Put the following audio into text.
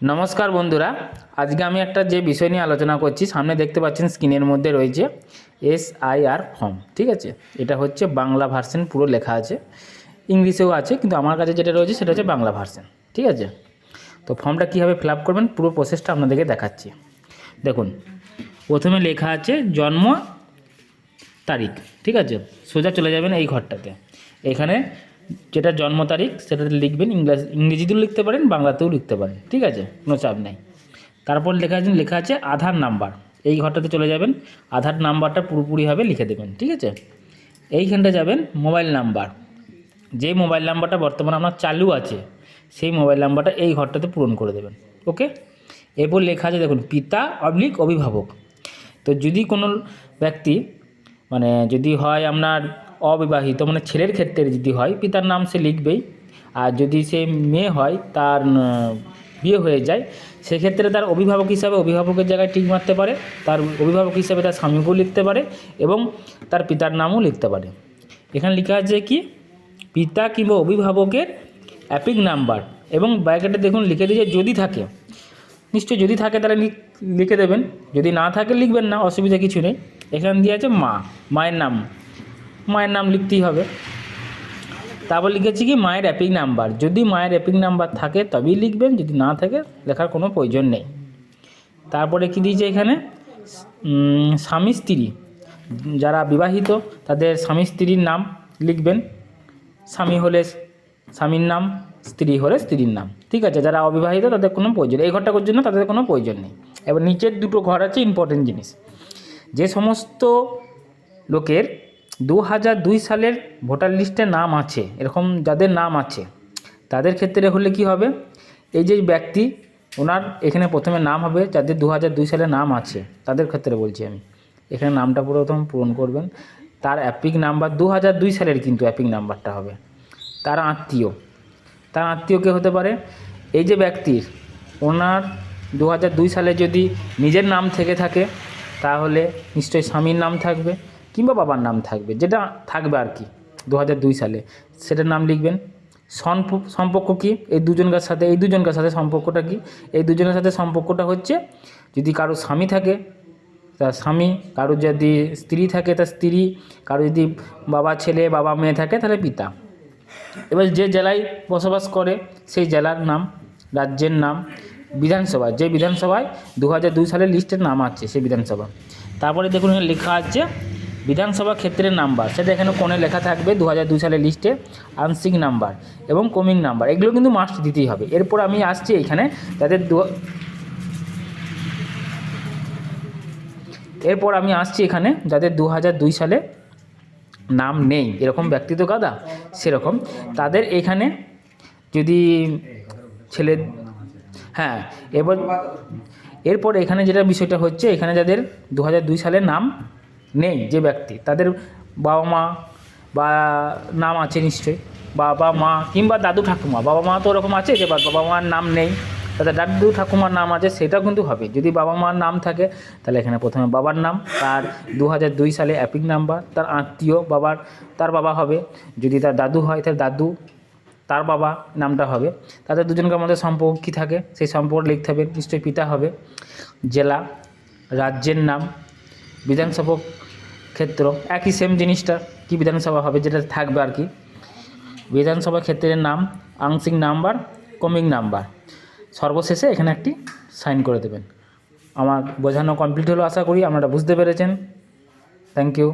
নমস্কার বন্ধুরা, আজকে আমি একটা যে বিষয় নিয়ে আলোচনা করছি, সামনে দেখতে পাচ্ছেন স্ক্রিনের মধ্যে রয়েছে এস আই আর ফর্ম ঠিক আছে? এটা হচ্ছে বাংলা ভার্সন পুরো লেখা আছে। ইংলিশেও আছে, কিন্তু আমার কাছে যেটা রয়েছে, সেটা হচ্ছে বাংলা ভার্সন ঠিক আছে? তো ফর্মটা কীভাবে ফিল আপ করবেন, পুরো প্রসেসটা আপনাদেরকে দেখাচ্ছি। দেখুন, প্রথমে লেখা আছে জন্ম তারিখ, ঠিক আছে? সোজা চলে যাবেন এই ঘরটাতে। এখানে যেটা জন্ম তারিখ সেটাতে লিখবেন ইংলিশ ইংরেজিতেও লিখতে পারেন, বাংলাতেও লিখতে পারেন, ঠিক আছে? কোনো চাপ নেই। তারপর লেখা আছে লেখা আছে আধার নাম্বার। এই ঘরটাতে চলে যাবেন, আধার নাম্বারটা পুরোপুরিভাবে লিখে দেবেন, ঠিক আছে? এইখানটা যাবেন, মোবাইল নাম্বার। যে মোবাইল নাম্বারটা বর্তমানে আপনার চালু আছে, সেই মোবাইল নাম্বারটা এই ঘরটাতে পূরণ করে দেবেন, ওকে? এরপর লেখা আছে, দেখুন, পিতা অবলিক অভিভাবক। তো যদি কোনো ব্যক্তি মানে যদি হয় আপনার অবিবাহিত মানে ছেলের ক্ষেত্রে যদি হয়, পিতার নাম সে লিখবেই। আর যদি সে মেয়ে হয়, তার বিয়ে হয়ে যায়, সেক্ষেত্রে তার অভিভাবক হিসাবে অভিভাবকের জায়গায় টিক মারতে পারে, তার অভিভাবক হিসাবে তার স্বামীকেও লিখতে পারে এবং তার পিতার নামও লিখতে পারে। এখানে লেখা আছে কি? পিতা কিংবা অভিভাবকের অ্যাপিক নাম্বার এবং ব্র্যাকেটে দেখুন লিখে দিয়েছে যদি থাকে। নিশ্চয়ই যদি থাকে তাহলে লিখে দেবেন, যদি না থাকে লিখবেন না, অসুবিধা কিছু নেই। এখানে দিয়ে আছে মা, মায়ের নাম। মায়ের নাম লিখতেই হবে। তারপর লিখেছি কি, মায়ের অ্যাপিক নাম্বার। যদি মায়ের অ্যাপিক নাম্বার থাকে, তবেই লিখবেন, যদি না থাকে, লেখার কোনো প্রয়োজন নেই। তারপরে কি দিয়েছে এখানে? স্বামী স্ত্রী। যারা বিবাহিত, তাদের স্বামী স্ত্রীর নাম লিখবেন। স্বামী হলে স্বামীর নাম, স্ত্রী হলে স্ত্রীর নাম। ঠিক আছে, যারা অবিবাহিত, তাদের কোনো প্রয়োজন এই ঘরটার জন্য তাদের কোনো প্রয়োজন নেই। এবার নিচের দুটো ঘর আছে ইম্পর্টেন্ট জিনিস। যে সমস্ত লোকের দু হাজার দুই সালের ভোটার লিস্টে নাম আছে, এরকম যাদের নাম আছে, তাদের ক্ষেত্রে হলে কি হবে? এই যে ব্যক্তি, ওনার এখানে প্রথমে নাম হবে, যাদের দু হাজার দুই সালে নাম আছে, তাদের ক্ষেত্রে বলছি আমি। এখানে নামটা প্রথম পূরণ করবেন। তার অ্যাপিক নাম্বার, দু হাজার দুই সালের কিন্তু অ্যাপিক নাম্বারটা হবে। তার আত্মীয় তার আত্মীয় কে হতে পারে? এই যে ব্যক্তির, ওনার দু হাজার দুই সালে যদি নিজের নাম থেকে থাকে, তাহলে নিশ্চয়ই স্বামীর নাম থাকবে। কিংবা বাবার নাম থাকবে, যেটা থাকবে আর কি দু হাজার দুই সালে। সেটার নাম লিখবেন। সম্পর্ক কি? এই দুজনকার সাথে, এই দুজনকার সাথে সম্পর্কটা কি? এই দুজনের সাথে সম্পর্কটা হচ্ছে, যদি কারও স্বামী থাকে, তার স্বামী, কারও যদি স্ত্রী থাকে, তার স্ত্রী, কারও যদি বাবা ছেলে, বাবা মেয়ে থাকে, তাহলে পিতা। এবার যে জেলায় বসবাস করে, সেই জেলার নাম, রাজ্যের নাম, বিধানসভা। যে বিধানসভায় দু হাজার দুই সালের লিস্টের নাম আছে, সেই বিধানসভা। তারপরে দেখুন লেখা আছে বিধানসভা ক্ষেত্রের নাম্বার, সেটা এখানে কোণে লেখা থাকবে দু হাজার দুই সালের লিস্টে, আংশিক নাম্বার এবং কমিং নাম্বার, এগুলো কিন্তু মাস্ট দিতেই হবে। এরপর আমি আসছি এখানে তাদের দু, এরপর আমি আসছি এখানে যাদের দু হাজার দুই সালে নাম নেই, এরকম ব্যক্তি তো গাদা, সেরকম। তাদের এখানে যদি ছেলে হ্যাঁ এবার, এরপর এখানে যেটা বিষয়টা হচ্ছে, এখানে যাদের দু হাজার দুই সালে নাম নেই যে ব্যক্তি। তাদের বাবা মা বা নাম আছে নিশ্চয়ই। বাবা মা কিংবা দাদু ঠাকুমা। বাবা মা তো ওরকম আছে যে বাবা মার নাম নেই। তাদের দাদু ঠাকুমার নাম আছে, সেটাও কিন্তু হবে। যদি বাবা মার নাম থাকে, তাহলে এখানে প্রথমে বাবার নাম, তার দু দুই সালে অ্যাপিক নাম্বার, তার আত্মীয় বাবার, তার বাবা হবে। যদি তার দাদু হয় তার দাদু, তার বাবা নামটা হবে। তাদের দুজনকার মধ্যে সম্পর্ক কী থাকে? সেই সম্পর্ক লিখতে হবে। নিশ্চয়ই পিতা হবে। জেলা, রাজ্যের নাম বিধানসভা ক্ষেত্র, একই সেম জিনিসটা কি বিধানসভা হবে যেটা থাকবে আর কি? বিধানসভা ক্ষেত্রের নাম, আংশিক নাম্বার কমিং নাম্বার। সর্বশেষে এখানে একটি সাইন করে দেবেন। আমার বোঝানো কমপ্লিট হলো, আশা করি আপনারা বুঝতে পেরেছেন। Thank you